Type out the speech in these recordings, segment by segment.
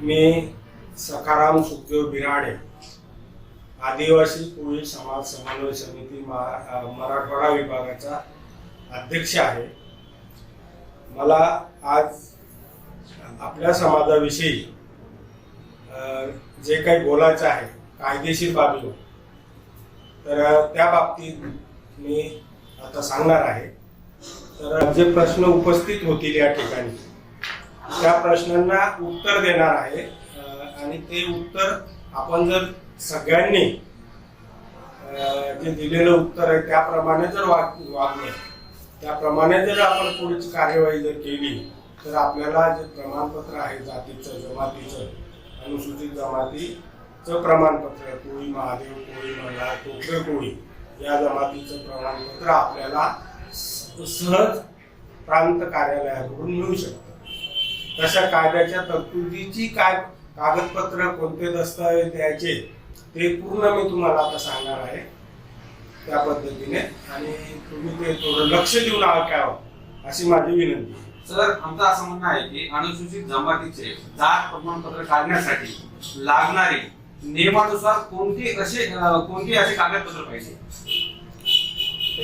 मी सखाराम सुखदेव बिराडे आदिवासी कोळी समाज समन्वय समिती मा- मराठवाडा विभागाचा अध्यक्ष आहे. मला आज आपल्या समाजाविषयी जे काही बोलायचं आहे कायदेशीर बाबीवर तर त्या बाबतीत मी आता सांगणार आहे. तर जे प्रश्न उपस्थित होतील या ठिकाणी त्या प्रश्नांना उत्तर देणार आहे. आणि ते उत्तर आपण जर सगळ्यांनी जे दिलेलं उत्तर आहे त्याप्रमाणे जर वाग वागलं त्याप्रमाणे जर आपण पुढची कार्यवाही जर केली तर आपल्याला जे प्रमाणपत्र आहे जातीचं जमातीचं अनुसूचित जमातीचं प्रमाणपत्र कोळी महादेव कोळी मला कोकरे कोळी या जमातीचं प्रमाणपत्र आपल्याला सहज प्रांत कार्यालयाकडून मिळू शकतं. तशा कायद्याच्या तरतुदीची काय कागदपत्र कोणते दस्तऐवज द्यायचे ते पूर्ण मी तुम्हाला आता सांगणार आहे त्या पद्धतीने. आणि तुम्ही ते थोडं लक्ष देऊन ऐकावं अशी माझी विनंती. सर आमचं असं म्हणणं आहे की अनुसूचित जमातीचे जात प्रमाणपत्र काढण्यासाठी लागणारी नियमानुसार कोणती असे कोणती असे कागदपत्र पाहिजे?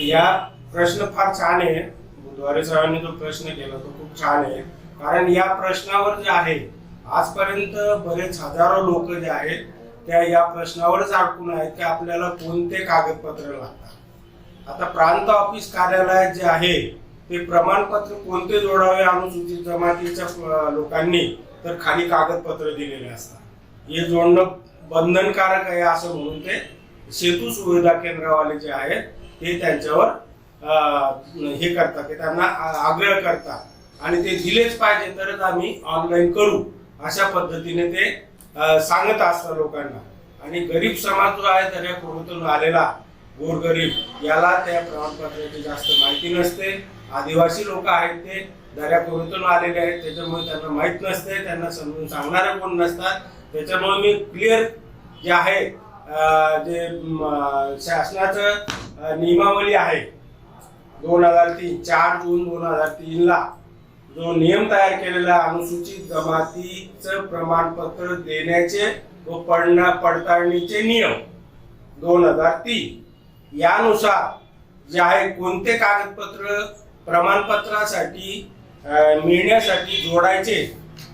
या प्रश्न फार छान आहे. बुधवारी साहेबांनी जो प्रश्न केला तो खूप छान आहे. कारण या प्रश्नावर जे आहे आजपर्यंत बरेच हजारो लोक जे आहेत त्या या प्रश्नावरच अडकून आहेत की आपल्याला कोणते कागदपत्र लागतात? आता प्रांत ऑफिस कार्यालयात जे आहे ते प्रमाणपत्र कोणते जोडावे अनुसूचित जमातीच्या लोकांनी तर खाली कागदपत्र दिलेले असतात. हे जोडणं बंधनकारक आहे असं म्हणून ते सेतू सुविधा केंद्रवाले जे आहेत ते त्यांच्यावर हे करतात की त्यांना आग्रह करतात. आणि ते दिलेच पाहिजे तरच आम्ही ऑनलाईन करू. अशा पद्धतीने ते सांगत असतात लोकांना. आणि गरीब समाज जो आहे तर या कुटुंबातून आलेला गोरगरीब याला त्या प्रमाणपत्राची जास्त माहिती नसते. आदिवासी लोक आहेत ते दर्या खोऱ्यातून आलेले आहेत त्याच्यामुळे त्यांना माहीत नसते त्यांना समजून सांगणारे कोण नसतात. त्याच्यामुळे मी क्लिअर जे आहे जे शासनाचं नियमावली आहे. दोन हजार तीन चार जून दोन हजार तीनला. जो नियम तयार केलेला अनुसूचित जमातीचं प्रमाणपत्र देण्याचे व पडणा पडताळणीचे नियम दोन हजार तीन. यानुसार जे आहे कोणते कागदपत्र प्रमाणपत्रासाठी मिळण्यासाठी जोडायचे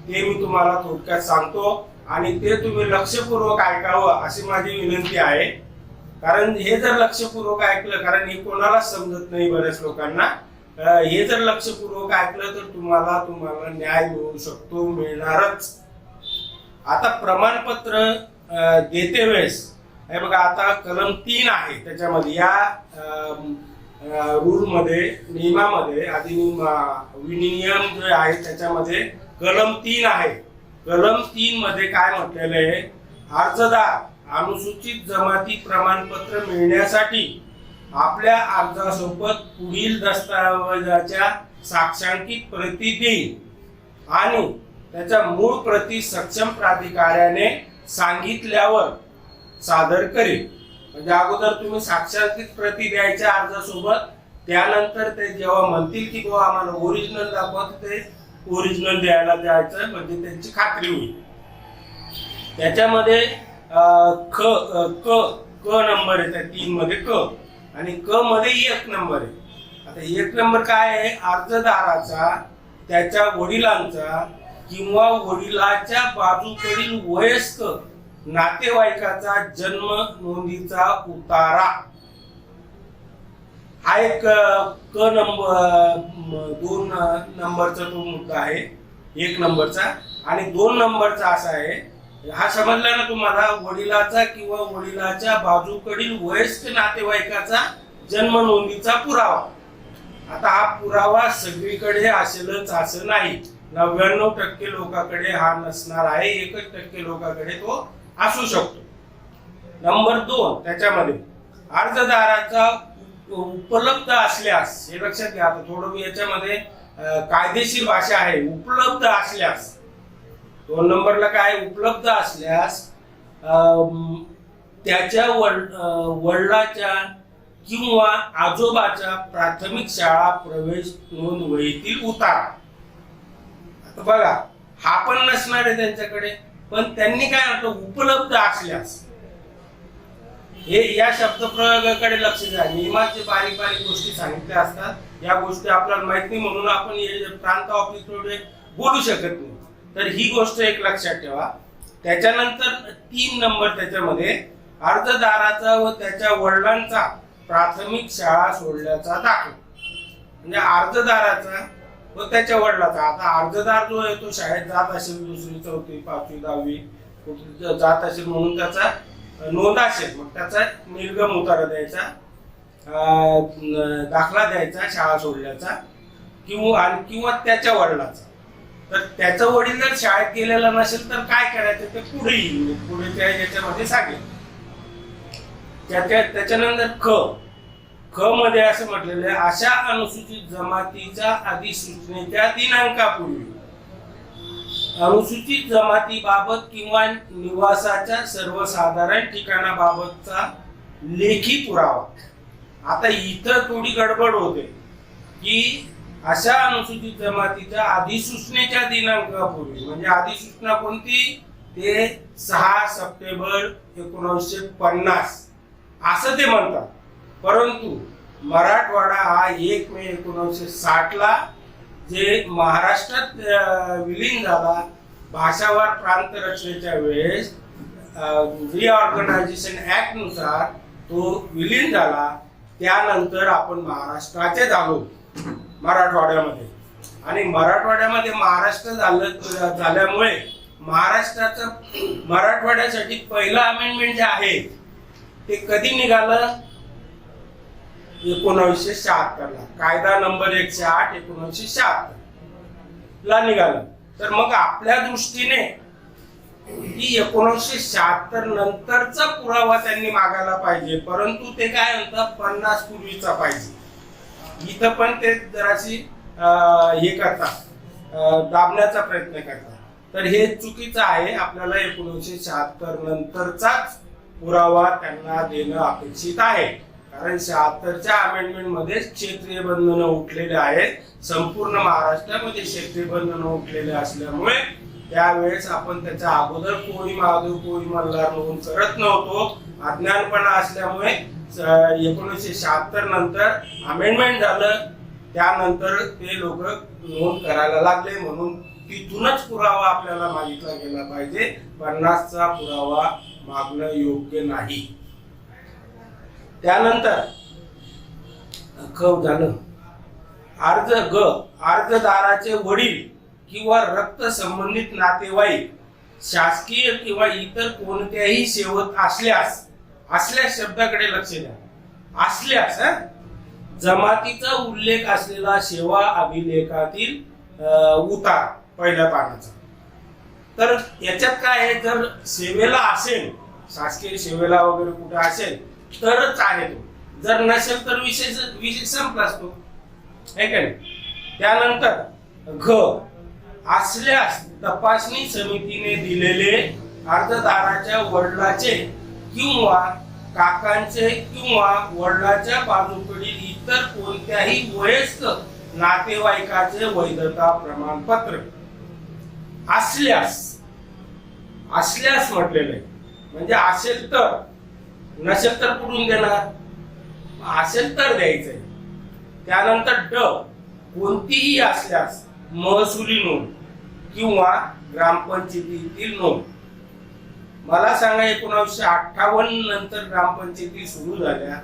ते मी तुम्हाला थोडक्यात सांगतो आणि ते तुम्ही लक्षपूर्वक ऐकावं अशी माझी विनंती आहे. कारण हे जर लक्षपूर्वक ऐकलं कारण हे कोणालाच समजत नाही बऱ्याच लोकांना हे जर लक्षपूर्वक ऐकलं तर तुम्हाला तुम्हाला न्याय मिळू शकतो मिळणारच. आता प्रमाणपत्र देते वेळेस. हे बघा आता कलम तीन आहे त्याच्यामध्ये. या रूलमध्ये नियमामध्ये अधिनियम विनियम जे आहे त्याच्यामध्ये कलम तीन आहे. कलम तीन मध्ये काय म्हटलेलं आहे? अर्जदार अनुसूचित जमाती प्रमाणपत्र मिळण्यासाठी आपल्या अर्जासोबत पुढील दस्तावेजाच्या साक्षांकित प्रती देईल आणि त्याच्या मूळ प्रती सक्षम प्राधिकाऱ्याने सांगितल्यावर सादर करेल. म्हणजे अगोदर तुम्ही साक्षांकित प्रती द्यायच्या अर्जासोबत त्यानंतर ते जेव्हा म्हणतील की बाबा आम्हाला ओरिजिनल दाखवत ते ओरिजिनल द्यायला द्यायचं म्हणजे त्यांची खात्री होईल. त्याच्यामध्ये अं, ख क क नंबर येतात तीन मध्ये क. आणि क मध्ये एक नंबर आहे. आता एक नंबर काय आहे? अर्जदाराचा त्याच्या वडिलांचा किंवा वडिलाच्या बाजूकडील वयस्क नातेवाईकाचा जन्म नोंदीचा उतारा. हा एक क नंबर दोन नंबरचा तो मुद्दा आहे. एक नंबरचा. आणि दोन नंबरचा असा आहे हा समजला ना तुम्हाला? वडिलाचा किंवा वडिलाच्या बाजूकडील वयस्क नातेवाईकाचा जन्म नोंदीचा पुरावा. आता हा पुरावा सगळीकडे असेलच असं नाही. नव्याण्णव टक्के लोकांकडे हा नसणार आहे एकच टक्के लोकांकडे तो असू शकतो. नंबर दोन त्याच्यामध्ये अर्जदाराचा उपलब्ध असल्यास हे लक्षात घ्या आता थोडं याच्यामध्ये कायदेशीर भाषा आहे उपलब्ध असल्यास दोन नंबरला काय उपलब्ध असल्यास अं, त्याच्या वड वडिलाच्या किंवा आजोबाच्या प्राथमिक शाळा प्रवेश नोंदवहीतील उतारा. आता बघा हा पण नसणार आहे त्यांच्याकडे पण त्यांनी काय म्हणतो उपलब्ध असल्यास. हे या शब्दप्रयोगाकडे लक्ष द्या. नियमात जे बारीक बारीक गोष्टी सांगितल्या असतात. या गोष्टी आपल्याला माहीत नाही म्हणून आपण प्रांत ऑफिस बोलू शकत नाही. तर ही गोष्ट एक लक्षात ठेवा. त्याच्यानंतर तीन नंबर त्याच्यामध्ये अर्जदाराचा व त्याच्या वडिलांचा प्राथमिक शाळा सोडल्याचा दाखला. म्हणजे अर्जदाराचा व त्याच्या वडिलाचा. आता अर्जदार जो आहे तो शाळेत जात असेल दुसरी चौथी पाचवी दहावी जात असेल म्हणून त्याचा नोंद असेल. मग त्याचा निर्गम उतारा द्यायचा दाखला द्यायचा शाळा सोडल्याचा किंवा किंवा त्याच्या वडिलाचा. तर त्याचं वडील जर शाळेत गेलेला नसेल तर काय करायचं? ते पुढे येईल. पुढे त्या याच्यामध्ये सांगेल. त्याच्यानंतर ख ख मध्ये असं म्हटलेलं आहे अशा अनुसूचित जमातीच्या अधिसूचनेच्या दिनांकापूर्वी अनुसूचित जमातीबाबत किंवा निवासाच्या सर्वसाधारण ठिकाणाबाबतचा लेखी पुरावा. आता इथं थोडी गडबड होते की अशा अनुसूचित जमातीच्या अधिसूचनेच्या दिनांकापूर्वी म्हणजे अधिसूचना कोणती? ते सहा सप्टेंबर एकोणीसशे पन्नास. असं ते म्हणतात. परंतु मराठवाडा हा एक मे एकोणीसशे साठला जे महाराष्ट्रात विलीन झाला. भाषावार प्रांत रचनेच्या वेळेस रिऑर्गनायझेशन ऍक्टनुसार तो विलीन झाला. त्यानंतर आपण महाराष्ट्राचे झालो मराठवाड्यामध्ये. आणि मराठवाड्यामध्ये महाराष्ट्र झालं झाल्यामुळे महाराष्ट्राचं मराठवाड्यासाठी पहिलं अमेंडमेंट जे आहे ते कधी निघालं? एकोणावीसशे शहात्तरला. कायदा नंबर एकशे आठ एकोणीसशे शहात्तर ला निघालं. तर मग आपल्या दृष्टीने की एकोणीसशे शहात्तर नंतरचा पुरावा त्यांनी मागायला पाहिजे. परंतु ते काय म्हणतात? पन्नास पूर्वीचा पाहिजे. इथं पण ते जराशी हे करतात. दाबण्याचा प्रयत्न करतात. तर हे चुकीचं आहे. आपल्याला एकोणीसशे शहात्तर नंतरचाच पुरावा त्यांना देणं अपेक्षित आहे. कारण शहात्तरच्या अमेंडमेंटमध्ये क्षेत्रीय बंधनं उठलेले आहेत. संपूर्ण महाराष्ट्रामध्ये क्षेत्रीय बंधनं उठलेले असल्यामुळे त्यावेळेस आपण त्याच्या अगोदर कोळी महादेव कोळी मल्हार म्हणून करत नव्हतो. अज्ञानपणा असल्यामुळे एकोणीसशे शहात्तर नंतर अमेंडमेंट झालं. त्यानंतर ते लोक नोंद करायला लागले. म्हणून तिथूनच पुरावा आपल्याला मागितला गेला पाहिजे. पन्नासचा पुरावा मागणं योग्य नाही. त्यानंतर ख झालं. अर्ज ग अर्जदाराचे वडील किंवा रक्त संबंधित नातेवाईक शासकीय किंवा इतर कोणत्याही सेवत असल्यास असल्या शब्दाकडे लक्ष द्या. असल्यास जमातीचा उल्लेख असलेला सेवा अभिलेखातील उतार पहिल्या पानाचा. तर याच्यात काय आहे? जर सेवेला असेल शासकीय सेवेला वगैरे कुठे असेल तरच आहे तो. जर नसेल तर विषय विषय संपला असतो. आहे का नाही? त्यानंतर घ. असल्यास तपासणी समितीने दिलेले अर्जदाराच्या वडिलाचे किंवा काकांचे किंवा वडिलाच्या बाजूकडील इतर कोणत्याही वयस्क नातेवाईकाचे वैधता प्रमाणपत्र. असल्यास असल्यास म्हटलेलं आहे. म्हणजे असेल तर नसेल तर कुठून देणार. असेल तर द्यायचंय. त्यानंतर ड कोणतीही असल्यास महसुली नोंद किंवा ग्रामपंचायतीतील नोंद. मला सांगा एकोणावीसशे अठ्ठावन्न नंतर ग्रामपंचायती सुरू झाल्या.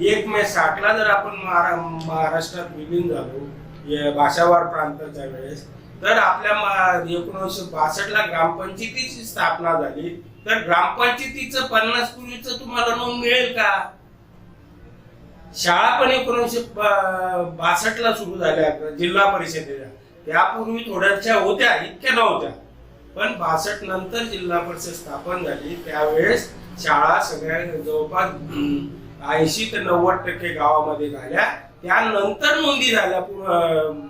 एक मे साठला जर आपण महारा- महाराष्ट्रात विलीन झालो भाषावार प्रांताच्या वेळेस तर आपल्या एकोणीसशे बासष्टला ग्रामपंचायतीची स्थापना झाली. तर ग्रामपंचायतीचं पन्नास पूर्वीच तुम्हाला नोंद मिळेल का? शाळा पण एकोणीसशे बासष्ट ला सुरू झाल्या जिल्हा परिषदेच्या त्यापूर्वी थोड्याशा होत्या इतक्या नव्हत्या. पण बासष्ट नंतर जिल्हा परिषद स्थापन झाली. त्यावेळेस शाळा सगळ्या जवळपास ऐंशी ते नव्वद टक्के गावामध्ये झाल्या. त्यानंतर नोंदी झाल्या पूर्ण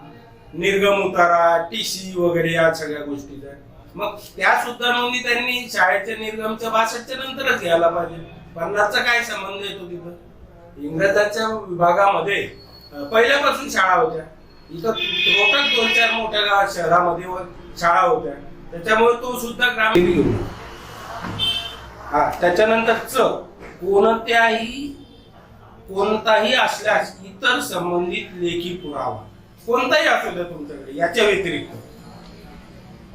निर्गम उतारा टीसी वगैरे या सगळ्या गोष्टीच्या मग त्या सुद्धा नोंदी त्यांनी शाळेच्या निर्गमच्या बासष्टच्या नंतरच घ्यायला पाहिजे. पन्नासचा काय संबंध येतो तिथं? इंग्रजांच्या विभागामध्ये पहिल्यापासून शाळा होत्या. इथं टोटल दोन चार मोठ्या शहरामध्ये व शाळा होत्या. त्याच्यामुळे तो सुद्धा ग्रामीण हा त्याच्यानंतर च कोणत्याही कोणताही असल्यास इतर संबंधित लेखी पुरावा कोणताही असू द्या तुमच्याकडे याच्या व्यतिरिक्त.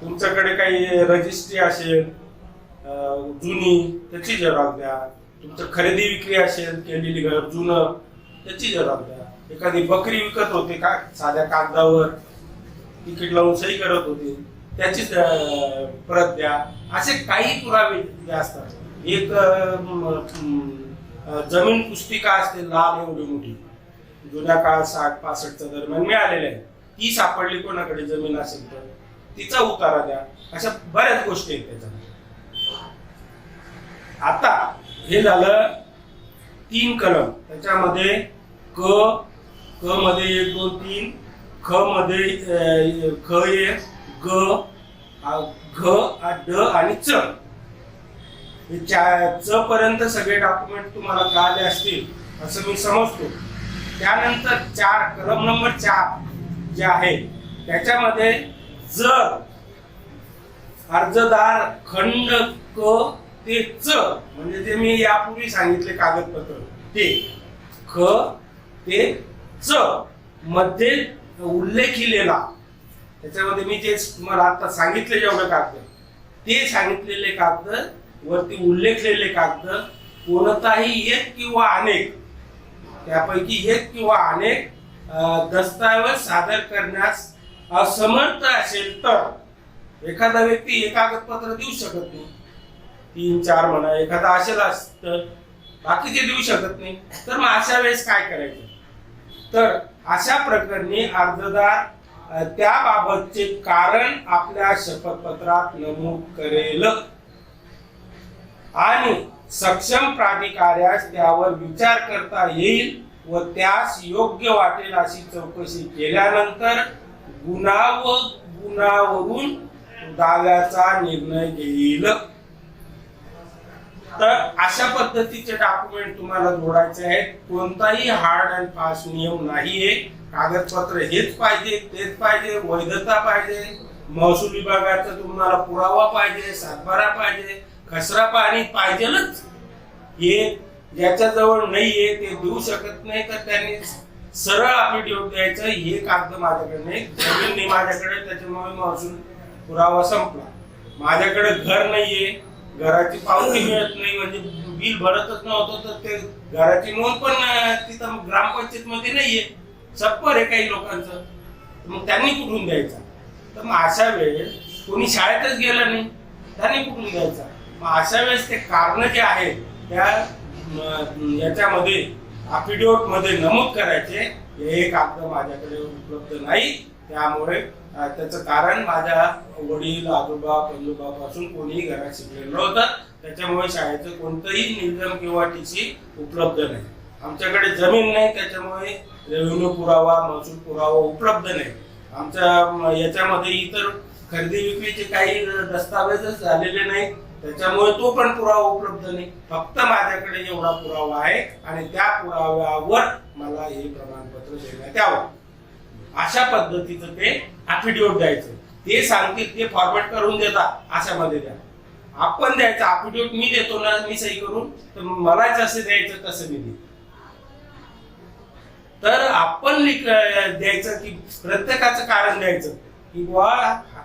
तुमच्याकडे काही रजिस्ट्री असेल जुनी त्याची जबाब द्या. तुमचं खरेदी विक्री असेल केलेली घर जुनं त्याची जबाब द्या. एखादी बकरी विकत होते का साध्या कागदावर तिकीट लावून सही करत होते. त्याची परत प्रत द्या असे काही पुरावे असतात. एक जमीन पुस्तिका असते लाल एवढी मोठी. जुन्या काळात साठ पासष्टच्या दरम्यान मिळालेली आहे ती सापडली कोणाकडे जमीन असेल तर. तिचा उतारा द्या. अशा बऱ्याच गोष्टी आहेत त्याच्या आता हे झालं तीन कलम. त्याच्यामध्ये क क मध्ये एक दोन तीन ख मध्ये ख एक ग घ ड आणि च. च पर्यंत सगळे डॉक्युमेंट तुम्हाला कळाले असतील असं मी समजतो. त्यानंतर चार कलम नंबर चार जे आहे त्याच्यामध्ये जर अर्जदार खंड क ते च म्हणजे जे मी यापूर्वी सांगितले कागदपत्र ते ख ते च. मध्ये उल्लेखिलेला त्याच्यामध्ये मी जे तुम्हाला आता सांगितले जेवढे कागद. ते सांगितलेले कागद वरती उल्लेखलेले कागद कोणताही एक किंवा अनेक त्यापैकी एक किंवा अनेक दस्तऐवज सादर करण्यास असमर्थ असेल तर एखादा व्यक्ती हे कागदपत्र देऊ शकत नाही. तीन चार म्हणा एखादा असेल असतं बाकीचे देऊ शकत नाही. तर मग अशा वेळेस काय करायचं? तर अशा प्रकरणी अर्जदार त्याबाबतचे कारण आपल्या शपथपत्रात नमूद करेल. आणि सक्षम प्राधिकाऱ्यास त्यावर विचार करता येईल व त्यास योग्य वाटेल अशी चौकशी केल्यानंतर गुन्हा व गुन्हावरून दाव्याचा निर्णय घेईल. तर अशा पद्धतीचे डॉक्युमेंट तुम्हाला जोडायचे आहेत. कोणताही हार्ड अँड फास्ट नियम नाहीये. कागदपत्र हेच पाहिजे तेच पाहिजे वैधता पाहिजे. महसूल विभागाचा तुम्हाला पुरावा पाहिजे सातबारा पाहिजे खसरा पाणी पाहिजेलच. हे ज्याच्याजवळ नाहीये ते देऊ शकत नाही तर त्यांनी सरळ अफिडेव्हिट द्यायचं. हे कागद माझ्याकडे नाही जमीन नाही माझ्याकडे त्याच्यामुळे महसूल पुरावा संपला. माझ्याकडे घर नाहीये. घराची पावती मिळत नाही म्हणजे बिल भरतच नव्हतं तर ते घराची नोंद पण तिथं ग्रामपंचायत मध्ये नाहीये. छप्पर आहे काही लोकांचं. मग त्यांनी कुठून द्यायचा? तर मग अशा वेळेस कोणी शाळेतच गेलं नाही त्यांनी कुठून द्यायचा? मग अशा वेळेस ते कारण जे आहेत त्या याच्यामध्ये अफिडेव्हिटमध्ये नमूद करायचे हे कागद माझ्याकडे उपलब्ध नाही. त्यामुळे त्याचं कारण माझ्या वडील आजोबा पंजोबापासून कोणीही घरात शिकलेलं नव्हतं. त्याच्यामुळे शाळेचं कोणतंही नियम किंवा टी सी उपलब्ध नाही. आमच्याकडे जमीन नाही त्याच्यामुळे रेव्हेन्यू पुरावा महसूल पुरावा उपलब्ध नाही. आमच्या याच्यामध्ये इतर खरेदी विक्रीचे काही दस्तावेजच झालेले नाही. त्याच्यामुळे तो पण पुरावा उपलब्ध नाही. फक्त माझ्याकडे एवढा पुरावा आहे आणि त्या पुराव्यावर मला हे प्रमाणपत्र देण्यात यावं. अशा पद्धतीचं ते अफिडेव्हिट द्यायचं. ते सांगतील ते फॉरवर्ड करून देतात अशामध्ये द्या. आपण द्यायचं अफिडेव्हिट मी देतो ना मी सही करून तर मला जसं द्यायचं तसं मी देतो तर आपण लिख द्यायचं की प्रत्येकाचं कारण द्यायचं. की बुवा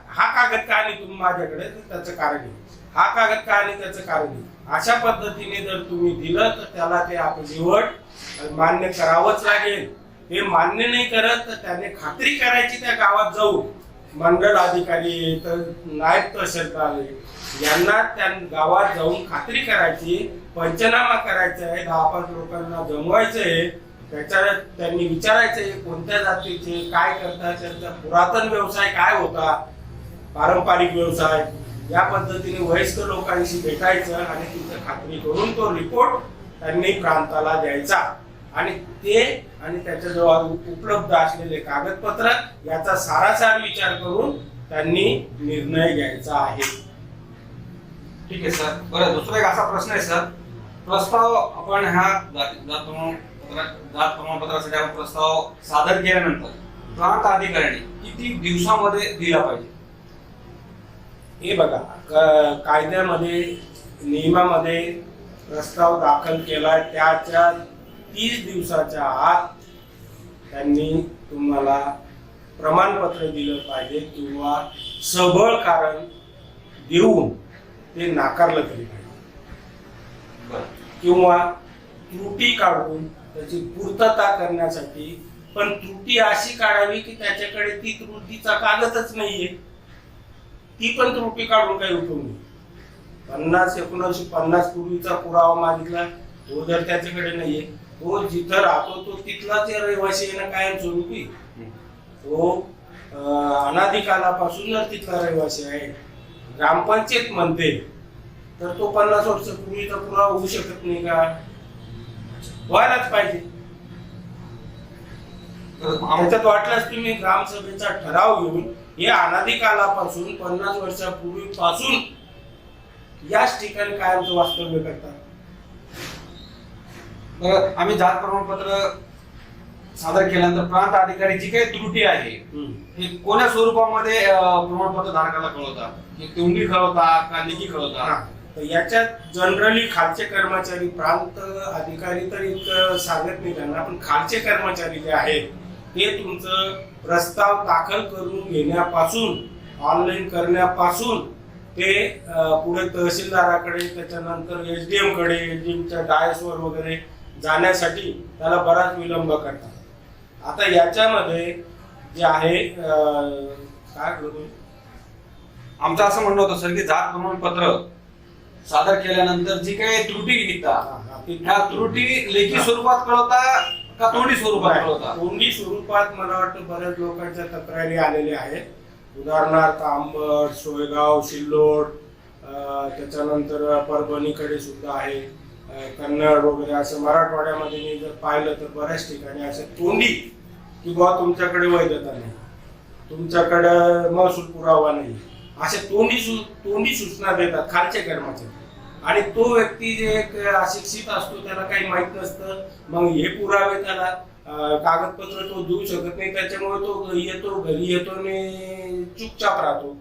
हा कागद का नाही तुम्ही माझ्याकडे तर त्याचं कारण आहे हा कागद का नाही त्याचं कारण आहे अशा पद्धतीने जर तुम्ही दिलं तर त्याला ते आपण निवड मान्य करावंच लागेल. हे मान्य नाही करत तर त्याने खात्री करायची त्या गावात जाऊन. मंडळ अधिकारी तर नायब तहसीलदार यांना त्या गावात जाऊन खात्री करायची पंचनामा करायचा आहे दहा पाच लोकांना जमवायचं आहे. त्याच्या त्यांनी विचारायचे कोणत्या जातीचे काय करतात त्यांचा पुरातन व्यवसाय काय होता? पारंपरिक व्यवसाय. या पद्धतीने वयस्कर लोकांशी भेटायचं आणि तिथं खात्री करून तो रिपोर्ट त्यांनी प्रांताला द्यायचा. आणि ते आणि त्याच्याजवळ उपलब्ध असलेले कागदपत्र याचा सारासार विचार करून त्यांनी निर्णय घ्यायचा आहे. ठीक आहे सर. बरं दुसरा एक असा प्रश्न आहे सर. प्रस्ताव आपण ह्या जात जात प्रमाणपत्रा जात प्रमाणपत्रासाठी आपण प्रस्ताव सादर केल्यानंतर प्रांत अधिकाऱ्याने किती दिवसामध्ये दिला पाहिजे? हे बघा कायद्यामध्ये नियमामध्ये प्रस्ताव दाखल केला त्याच्या तीस दिवसाच्या आत त्यांनी तुम्हाला प्रमाणपत्र दिलं पाहिजे किंवा सबळ कारण देऊन ते नाकारलं तरी पाहिजे. किंवा त्रुटी काढून त्याची पूर्तता करण्यासाठी पण त्रुटी अशी काढावी की त्याच्याकडे ती त्रुटीचा कागदच नाहीये. ती पण त्रुटी काढून काही उपयोग नाही. पन्नास एकोणीसशे पन्नास पूर्वीचा पुरावा मागितला तो जर त्याच्याकडे नाहीये तो जिथं राहतो तो तिथलाच रहिवासी आहे ना कायम स्वरूपी. तो अं, अनादिकालापासून जर तिथला रहिवासी आहे ग्रामपंचायत म्हणते तर तो पन्नास वर्षापूर्वीचा पुरावा होऊ शकत नाही का? व्हायलाच पाहिजे. तर त्याच्यात वाटल्यास तुम्ही ग्रामसभेचा ठराव घेऊन हे अनादिकालापासून पन्नास वर्षापूर्वीपासून याच ठिकाणी कायमचं वास्तव्य करतात. बरं, आम्ही जात प्रमाणपत्र सादर केल्यानंतर प्रांत अधिकारी जी काही त्रुटी आहे हे कोण्या स्वरूपामध्ये प्रमाणपत्र धारकाला कळवता? की तोंडी कळवता का लेखी कळवता. तर याच्यात जनरली खालचे कर्मचारी प्रांत अधिकारी तर इतकं सांगत नाही त्यांना पण खालचे कर्मचारी जे आहेत ते तुमचं प्रस्ताव दाखल करून घेण्यापासून ऑनलाईन करण्यापासून ते पुढे तहसीलदाराकडे त्याच्यानंतर एस डी एमकडे एस डी एमच्या डायसवर वगैरे जाण्यासाठी त्याला बराच विलंब करतात. आता याच्यामध्ये जे आहे काय करू आमचं असं म्हणणं होतं सर की जात प्रमाणपत्र सादर केल्यानंतर जी काही त्रुटी निघतात ह्या त्रुटी लेखी स्वरूपात कळवता का तोंडी स्वरूपात कळवता? तोंडी स्वरूपात मला वाटतं बऱ्याच लोकांच्या तक्रारी आलेल्या आहेत. उदाहरणार्थ आंबट सोयगाव सिल्लोड अं, त्याच्यानंतर परभणीकडे सुद्धा आहे कन्नड वगैरे असं मराठवाड्यामध्ये मी जर पाहिलं तर बऱ्याच ठिकाणी असं तोंडी की बुवा तुमच्याकडे वैधता नाही. तुमच्याकडं महसूल पुरावा नाही. असे तोंडी सु तोंडी सूचना देतात खालचे कर्मचारी आणि तो व्यक्ती जे एक अशिक्षित असतो त्याला काही माहीत नसतं. मग हे पुरावे त्याला कागदपत्र तो देऊ शकत नाही. त्याच्यामुळे तो येतो घरी येतो आणि चुपचाप राहतो.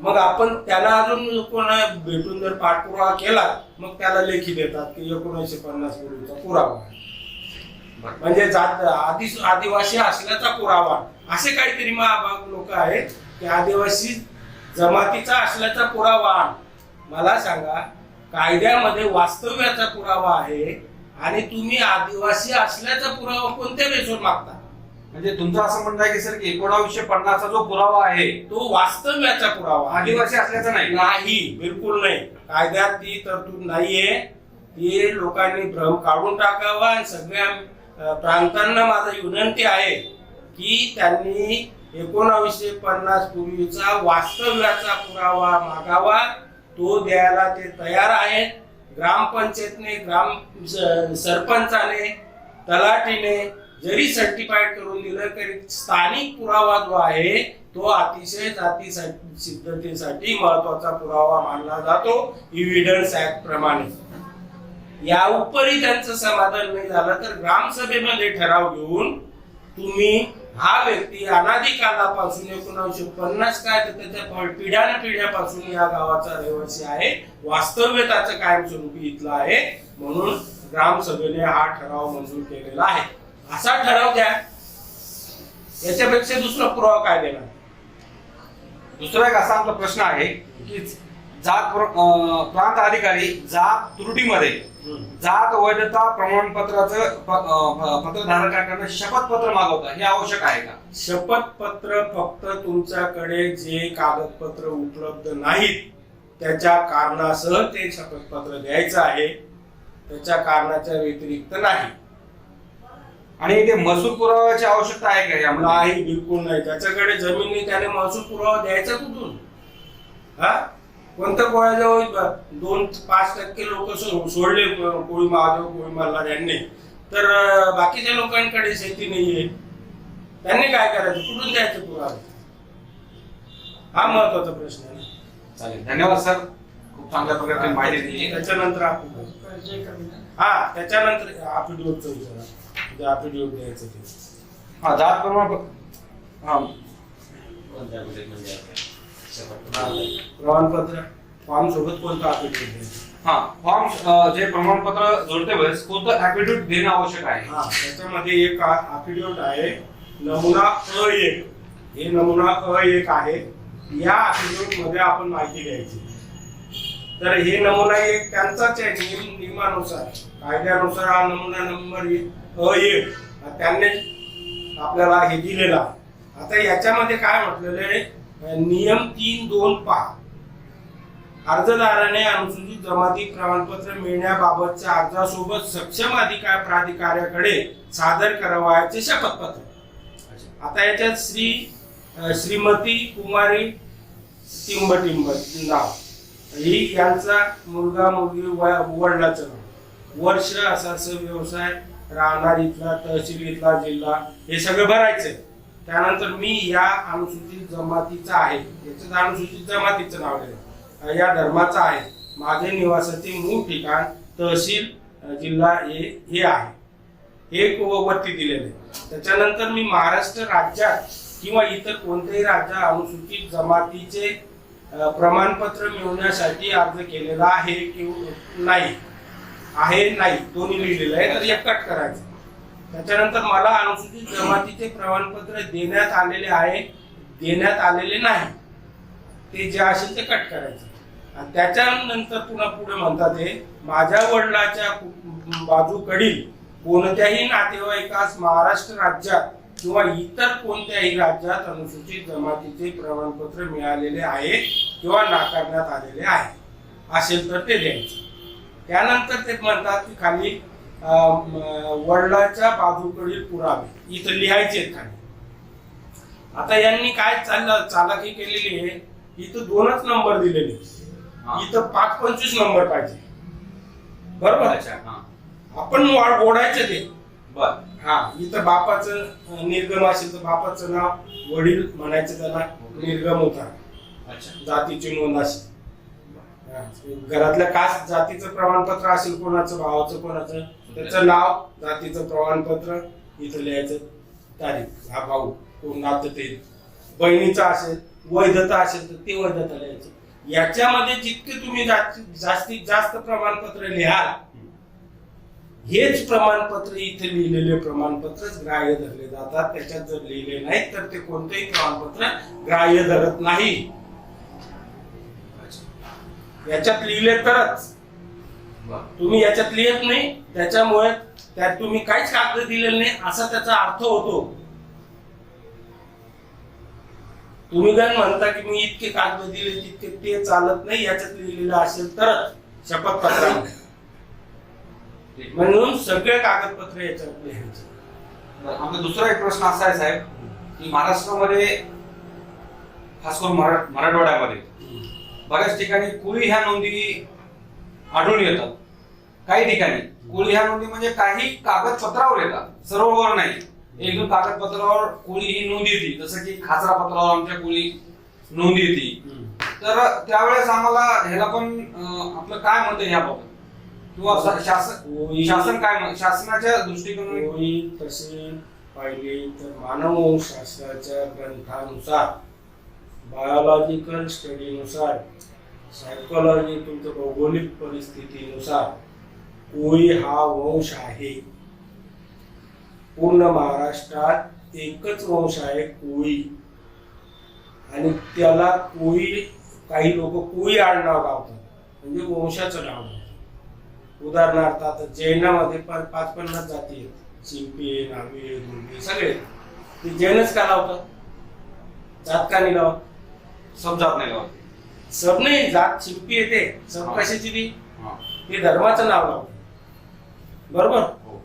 मग आपण त्याला अजून कोणा भेटून जर पाठपुरावा केला मग त्याला लेखी देतात की एकोणीसशे पन्नास पूर्वीचा पुरावा. म्हणजे जात आदिस आदिवासी असल्याचा पुरावा. असे काहीतरी महाभाग लोक आहेत की आदिवासी जमातीचा असल्याचा पुरावा. मला सांगा कायद्यामध्ये वास्तव्याचा पुरावा आहे आणि तुम्ही आदिवासी असल्याचा पुरावा कोणत्या बेसवर मागता? म्हणजे तुमचं असं म्हणणं आहे की सर की एकोणावीसशे पन्नासचा जो पुरावा आहे तो वास्तव्याचा पुरावा आहे. आदिवासी असल्याचा नाही. नाही बिलकुल नाही. कायद्यात ती तरतूद नाहीये. ती लोकांनी भ्रम काढून टाकावा आणि सगळ्या अं, प्रांतांना माझी विनंती आहे की त्यांनी एकोणावीसशे पन्नास पूर्वीचा वास्तव्याचा पुरावा मागावा. तो द्यायला ते तयार आहेत. ग्रामपंचायतने ग्राम स- सरपंचाने तलाठीने जरी सर्टिफाईड करून दिलं तरी स्थानिक पुरावा जो आहे तो अतिशय जाती सिद्धतेसाठी महत्त्वाचा पुरावा मानला जातो इव्हिडन्स ऍक्ट प्रमाणे. या उपरी त्यांचं समाधान नाही झालं तर ग्रामसभेमध्ये ठराव घेऊन तुम्ही हा व्यक्ती अनादिकालापासून एकोणीसशे पन्नास काय तर त्याच्या पिढ्यान पिढ्यापासून या गावाचा रहिवासी आहे वास्तव्य त्याचं कायमस्वरूपी इथलं आहे म्हणून ग्रामसभेने हा ठराव मंजूर केलेला आहे. असा ठराव द्या. याच्यापेक्षा दुसरा पुरावा काय देणार? दुसरा एक असा आमचा प्रश्न आहे की जात प्रांत अधिकारी जात त्रुटीमध्ये जात वैधता प्रमाणपत्राचं पत्रधारकाकडनं शपथपत्र मागवता हे आवश्यक आहे का? शपथपत्र फक्त तुमच्याकडे जे कागदपत्र उपलब्ध नाहीत त्याच्या कारणासह ते शपथपत्र द्यायचं आहे. त्याच्या कारणाच्या व्यतिरिक्त नाही. आणि ते महसूल पुराव्याची आवश्यकता आहे का यामध्ये? नाही बिलकुल नाही. त्याच्याकडे जमीन नाही त्याने महसूल पुरावा द्यायचा कुठून? हा? कोणत्या कोळ्याजवळ दोन पाच टक्के लोक सोडले कोळी महादेव कोळी मल्हार यांनी. तर अं, बाकीच्या लोकांकडे शेती नाहीये. त्यांनी काय करायचं? कुठून द्यायचं पुरावे? हा महत्त्वाचा प्रश्न आहे. चालेल. धन्यवाद सर. खूप चांगल्या प्रकारे तुम्ही माहिती दिली. त्याच्यानंतर आपण हा त्याच्यानंतर अफिडेव्हिटचं विचारा म्हणजे अफिडेव्हिट द्यायचं ते. हा जात प्रमाणपत्र हा. प्रमाणपत्र फॉर्म सोबत कोणतं अपेक्षित आहे हा फॉर्म जे प्रमाणपत्र जोडते वेळेस कोणतं ऍफिडेव्हिट देणं आवश्यक आहे? हा त्याच्यामध्ये एक अफिडेविट आहे नमुना अ एक हे नमुना अ एक आहे. या अफिडेविटमध्ये आपण माहिती द्यायची तर हे नमुना एक त्यांचाच आहे नियम नियमानुसार. कायद्यानुसार हा नमुना नंबर एक- हो, अ एक त्यांनी आपल्याला हे दिलेला आहे. आता याच्यामध्ये काय म्हटलेलं आहे? नियम तीन दोन पहा. अर्जदाराने अनुसूचित जमाती प्रमाणपत्र मिळण्याबाबतच्या अर्जासोबत सक्षम अधिकार प्राधिकाऱ्याकडे सादर करावयाचे शपथपत्र. आता याच्यात श्री श्रीमती कुमारी टिंबटिंब नाव ही यांचा मुलगा मुलगी वडिलाचं नाव. वर्ष असा व्यवसाय राहणार इथला तहसील इथला जिल्हा हे सगळं भरायचं त्यानंतर मी या अनुसूचित जमातीचा आहे. याचं अनुसूचित जमातीचं नाव आहे. या धर्माचा आहे. माझे निवासाचे मूळ ठिकाण तहसील जिल्हा हे हे आहे. हे व- वरती दिलेले आहे. त्याच्यानंतर मी महाराष्ट्र राज्यात किंवा इतर कोणत्याही राज्यात अनुसूचित जमातीचे प्रमाणपत्र मिळवण्यासाठी अर्ज केलेला आहे किंवा नाही. आहे नाही दोन्ही लिहिलेलं आहे तर एक कट करायचं. त्याच्यानंतर मला अनुसूचित जमातीचे प्रमाणपत्र देण्यात आलेले आहे देण्यात आलेले नाही. ते जे असेल ते कट करायचे. आणि त्याच्यानंतर पुन्हा पुढे म्हणतात हे माझ्या वडिलाच्या बाजूकडील कोणत्याही नातेवाईकास महाराष्ट्र राज्यात किंवा इतर कोणत्याही राज्यात अनुसूचित जमातीचे प्रमाणपत्र मिळालेले आहे किंवा नाकारण्यात आलेले आहे. असेल तर ते द्यायचे. त्यानंतर ते म्हणतात की खाली वडिलाच्या बाजूकडील पुरावे. इथं लिहायचे खाली. आता यांनी काय चाललं चालाकी केलेली आहे? इथं दोनच नंबर दिलेले. इथं पाच पंचवीस नंबर पाहिजे. बरोबर? अच्छा आपण वाढ ओढायचे ते. बर. हा इथं बापाचं निर्गम असेल तर बापाचं नाव वडील म्हणायचं त्याला निर्गम होता. अच्छा. जातीची नोंद असेल. घरातल्या कास्ट जातीचं प्रमाणपत्र असेल कोणाचं भावाचं कोणाचं त्याचं नाव जातीचं प्रमाणपत्र इथं लिहायचं. तारीख हा भाऊ कोण नातं ते. बहिणीचं असेल वैधता असेल तर ते वैधता लिहायचं. याच्यामध्ये जितके तुम्ही जास्तीत जास्तीत जास्त प्रमाणपत्र लिहाल हेच प्रमाणपत्र इथे लिहिलेले प्रमाणपत्रच ग्राह्य धरले जातात. त्याच्यात जर लिहिले नाही तर ते कोणतेही प्रमाणपत्र ग्राह्य धरत नाही. याच्यात लिहिले तरच. तुम्ही याच्यात लिहित नाही त्याच्यामुळे त्यात तुम्ही काहीच कागद दिलेले नाही असा त्याचा अर्थ होतो. तुम्ही काय म्हणता की मी इतके कागद दिले तितके ते चालत नाही याच्यात लिहिलेलं असेल तरच. शपथपत्रामध्ये ठीक. म्हणून सगळे कागदपत्र याच्यात लिहायचे. आमचा दुसरा एक प्रश्न असा आहे साहेब की महाराष्ट्रामध्ये खास करून मरा- मराठवाड्यामध्ये बऱ्याच ठिकाणी कुळी ह्या नोंदी आढळून येतात. काही ठिकाणी कुळी ह्या नोंदी म्हणजे काही कागदपत्रावर येतात. सर्ववर नाही. एक दोन कागदपत्रावर कुळी ही नोंद येते. जसं की खासरा पत्रावर आमच्या कुळी नोंद येते. तर त्यावेळेस आम्हाला ह्याला पण आपलं काय मत आहे याबाबत किंवा शासन शासन काय शासनाच्या दृष्टिकोनाने तसे पाहिले तर मानवशास्त्राच्या ग्रंथानुसार बायोलॉजिकल स्टडीनुसार सायकोलॉजी तुमच्या भौगोलिक परिस्थितीनुसार कोळी हा वंश आहे. पूर्ण महाराष्ट्रात एकच वंश आहे कोळी. आणि त्याला कोळी काही लोक कोळी आडनाव गावतात म्हणजे वंशाचं नाव उदाहरणार्थ आता जैनामध्ये पण पाच पन्नास जाती आहेत. चिंपे नावे दुर्गे सगळे. ते जैनच का लावतात? जात का नाही लावत? समजात नाही गावात सब नाही जात शिंपी येते सब हा. कशाची ती हा. धर्माचं नाव लावतात बरोबर हो.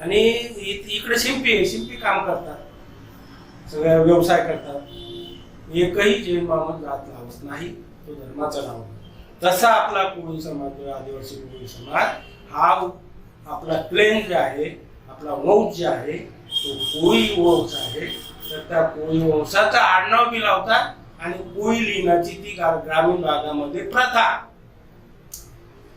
आणि इ- इकडे शिंपी आहे शिंपी काम करतात सगळ्या व्यवसाय करतात एकही जैन माणूस जात लावत नाही तो धर्माचं नाव. तसा आपला कोळी समाज जो आदिवासी कोळी समाज हा आपला क्लेम जे आहे आपला वंश जे आहे तो कोळी वंश आहे तर त्या कोळी वंशाचं आडनाव बी लावतात आणि कोळी लिहिण्याची ती गा- ग्रामीण भागामध्ये प्रथा.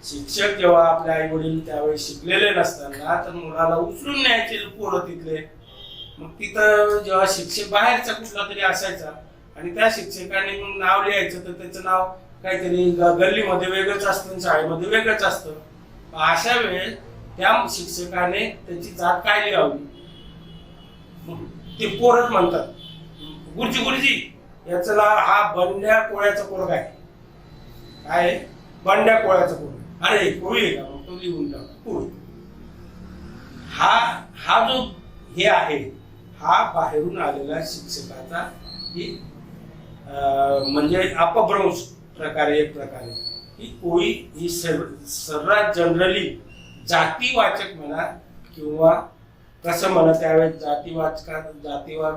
शिक्षक जेव्हा आपले आई वडील त्यावेळी शिकलेले नसताना तर मुलाला उचलून न्यायचे पोरं तिथले. मग तिथं जेव्हा शिक्षक बाहेरचा कुठला तरी असायचा आणि त्या शिक्षकाने मग नाव लिहायचं तर त्याचं नाव काहीतरी ग- गल्लीमध्ये वेगळंच असतं आणि शाळेमध्ये वेगळंच असतं. अशा वेळेस त्या शिक्षकाने त्याची जात काय लिहावी? ते पोरच म्हणतात गुरुजी गुरुजी याचा नाव हा बंड्या कोळ्याचा पोरगा आहे. काय? आहे? बंड्या कोळ्याचा पोरगा अरे कोळी आहे का? मग तो लिहून टाक. कोळी. हा हा जो हे आहे हा बाहेरून आलेला शिक्षकाचा ही म्हणजे अपभ्रंश प्रकारे एक प्रकारे. ही कोळी ही सर सर्वात जनरली जातीवाचक म्हणा किंवा कसं म्हणा त्यावेळेस जातीवाचका जातीवाद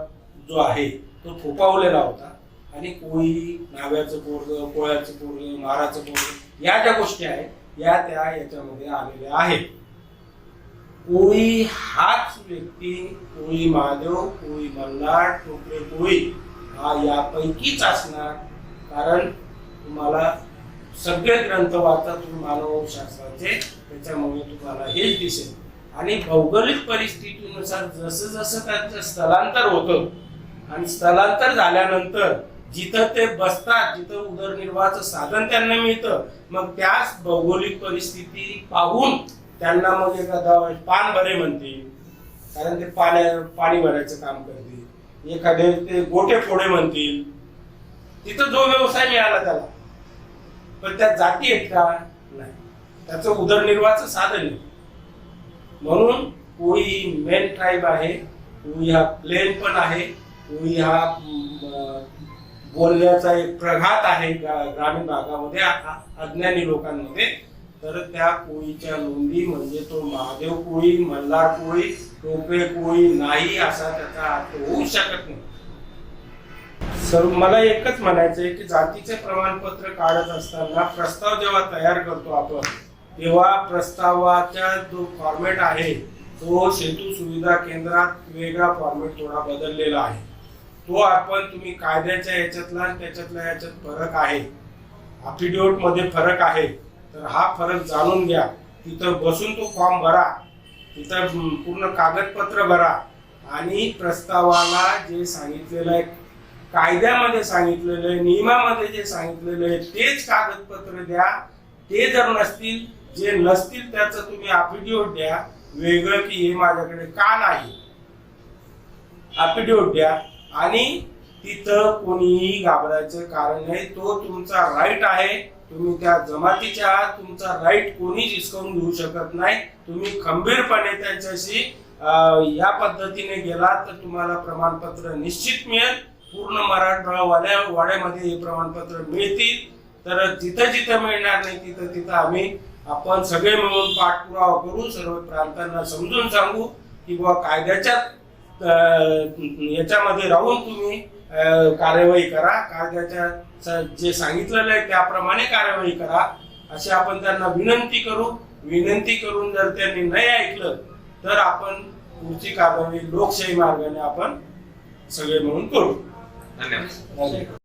जो आहे तो थोपावलेला होता. आणि कोळी नाव्याचं पोरग कोळ्याचं पोरग माराचं पोरग या ज्या गोष्टी आहेत या त्या याच्यामध्ये आलेल्या आहेत. कोळी हाच व्यक्ती कोळी महादेव कोळी मल्हार टोपरे कोळी हा यापैकीच असणार. कारण तुम्हाला सगळे ग्रंथ वाचा तुम्ही मानवशास्त्राचे त्याच्यामुळे तुम्हाला हेच दिसेल. आणि भौगोलिक परिस्थितीनुसार जसं जसं त्यांचं स्थलांतर होतं आणि स्थलांतर झाल्यानंतर जिथं ते बसतात जिथं उदरनिर्वाहाचं साधन त्यांना मिळतं मग त्याच भौगोलिक परिस्थिती पाहून त्यांना मग एखादा पान भरे म्हणतील. कारण ते पाण्या पाणी भरायचं काम करतील. एखादे ते गोटे फोडे म्हणतील. तिथं जो व्यवसाय मिळाला त्याला. पण त्या जाती आहेत का? नाही. त्याचं उदरनिर्वाहाचं साधन आहे. म्हणून कोळी मेन ट्राईब आहे. कोळी हा प्लेन पण आहे. कोळी हा बोलण्याचा एक प्रघात आहे ग्रामीण भागामध्ये अज्ञानी लोकांमध्ये. तर त्या कोळीच्या नोंदी म्हणजे तो महादेव कोळी मल्हार कोळी टोपे कोळी नाही असा त्याचा अर्थ होऊ शकत नाही. सर मला एकच म्हणायचं आहे की जातीचे प्रमाणपत्र काढत असताना प्रस्ताव जेव्हा तयार करतो आपण तेव्हा प्रस्तावाचा जो फॉर्मेट आहे तो सेतू सुविधा केंद्रात वेगळा फॉर्मेट थोडा बदललेला आहे. तो आपण तुम्ही कायद्याच्या याच्यातला त्याच्यातला याच्यात फरक आहे. अफिडेविटमध्ये फरक आहे. तर हा फरक जाणून घ्या. तिथं बसून तो फॉर्म भरा. तिथं पूर्ण कागदपत्र भरा. आणि प्रस्तावाला जे सांगितलेलं आहे कायद्यामध्ये सांगितलेलं आहे नियमामध्ये जे सांगितलेलं आहे तेच कागदपत्र द्या. ते जर नसतील जे नसतील त्याचं तुम्ही अफिडेविट द्या. वेगळं की हे माझ्याकडे का नाही? अफिडेविट द्या. आणि तिथं कोणीही घाबरायचं कारण नाही. तो तुमचा राईट आहे. तुम्ही त्या जमातीच्या आहात. तुमचा राईट कोणीच हिसकावून घेऊ शकत नाही. तुम्ही खंबीरपणे त्यांच्याशी या पद्धतीने गेला तर तुम्हाला प्रमाणपत्र निश्चित मिळेल. पूर्ण मराठवाडा वाड्या वाड्यामध्ये हे प्रमाणपत्र मिळतील. तर जिथं जिथं मिळणार नाही तिथं तिथं आम्ही आपण सगळे मिळून पाठपुरावा करू. सर्व प्रांतांना समजून सांगू की बाबा कायद्याच्या याच्यामध्ये राहून तुम्ही कार्यवाही करा. कायद्याच्या जे सांगितलेलं आहे त्याप्रमाणे कार्यवाही करा. अशी आपण त्यांना विनंती करू. विनंती करून जर त्यांनी नाही ऐकलं तर आपण पुढची कार्यवाही लोकशाही मार्गाने आपण सगळे म्हणून करू. धन्यवाद. धन्यवाद.